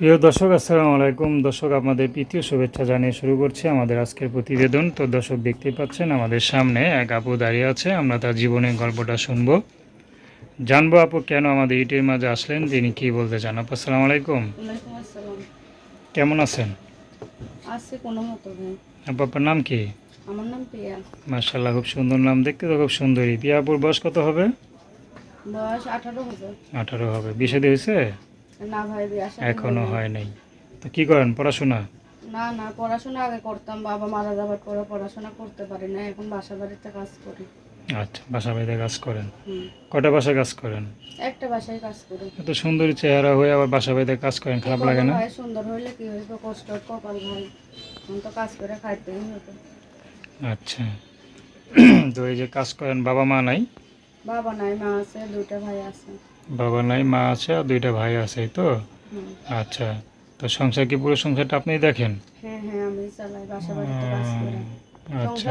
প্রিয় দর্শক আসসালামু আলাইকুম। দর্শক আপনাদের প্রীতীয় শুভেচ্ছা জানিয়ে শুরু করছি আমাদের আজকের প্রতিবেদন। তো দর্শক দেখতে পাচ্ছেন আমাদের সামনে এক আপু দাঁড়িয়ে আছে। আমরা তার জীবনের গল্পটা শুনব। জানব আপু কেন আমাদের ইটের মাঝে আসলেন? তিনি কি বলতে চান? আপু আসসালামু আলাইকুম। কেমন আছেন? আপু আপনার নাম কি? আমার নাম পিয়া মার্শাল্লাহ খুব সুন্দর নাম। দেখতে তো খুব সুন্দরী পিয়া আপুর বয়স কত হবে? বয়স আঠারো হবে। আঠারো হবে। বিষাদি হয়েছে? না ভাই আসা এখনও হয় নাই। তো কি করেন পড়াশোনা? না না পড়াশোনা আগে করতাম। বাবা মারা যাবার পরে পড়াশোনা করতে পারি না এখন বাসা বাড়িতে কাজ করি। আচ্ছা বাসা বাড়িতে কাজ করেন। কটা বাসায় কাজ করেন? একটা বাসায় কাজ করি। এত সুন্দরী চেহারা হয়ে আবার বাসা বাড়িতে কাজ করেন খারাপ লাগে না? ভাই সুন্দর হইলে কি হইবে? কষ্ট কপাল ভাই এখন তো কাজ করে খাইতেই হবে। আচ্ছা। তো এই যে কাজ করেন বাবা মা নাই? বাবা নাই মা আছে দুইটা ভাই আছে। বাবা নাই মা আছে আর দুইটা ভাই আছে তো? আচ্ছা তো সংসার কি পুরো সংসারটা আপনি দেখেন? হ্যাঁ হ্যাঁ আমি চালাই বাসা বাড়িতে কাজ করি। আচ্ছা।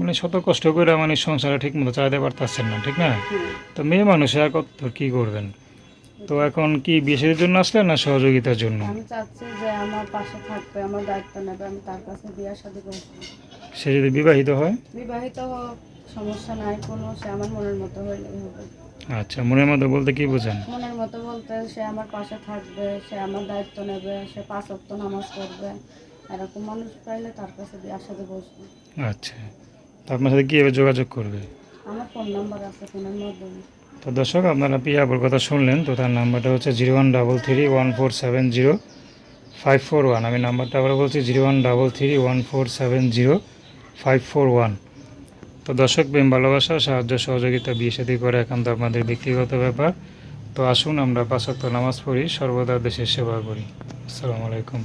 মানে শত কষ্ট করে মানে সংসারে ঠিক মতো চালাতে পারতেছেন না ঠিক না? তো মেয়ে মানুষ আর কত কি করবেন? তো এখন কি বিশের জন্য আসলেন না সহযোগিতার জন্য? আমি চাচ্ছি যে আমার পাশে থাকবে আমার দায়িত্ব নেবে আমি তার কাছে বিয়ে শাদী করব। সে যদি বিবাহিত হয়? বিবাহিত হোক সমস্যা নাই কোনো সে আমার মনের মতো হইলেই হবে। আচ্ছা মনের মধ্যে বলতে কি বোঝেন? মনের মতো বলতে সে আমার পাশে থাকবে সে আমার দায়িত্ব নেবে সে পাঁচ অক্ত নামাজ পড়বে। এরকম মানুষ পাইলে তার কাছে বিয়ে শাদী বসবে। আচ্ছা তো আপনার সাথে কীভাবে যোগাযোগ করবে? আমার ফোন নাম্বার আছে ফোনের মাধ্যমে। তো দর্শক আপনারা পিয়াপুর কথা শুনলেন তো তার নাম্বারটা হচ্ছে zero one double three one four seven zero five four one. আমি নাম্বারটা আবার বলছি zero one double three one four seven zero five four one. তো দর্শক প্রেম, ভালোবাসা, সাহায্য, সহযোগিতা, বিয়ে সাথে করে এখন তো আমাদের ব্যক্তিগত ব্যাপার। তো আসুন আমরা পাঁচক্ত নামাজ পড়ি, সর্বদা দেশের সেবা করি। আসসালামু আলাইকুম।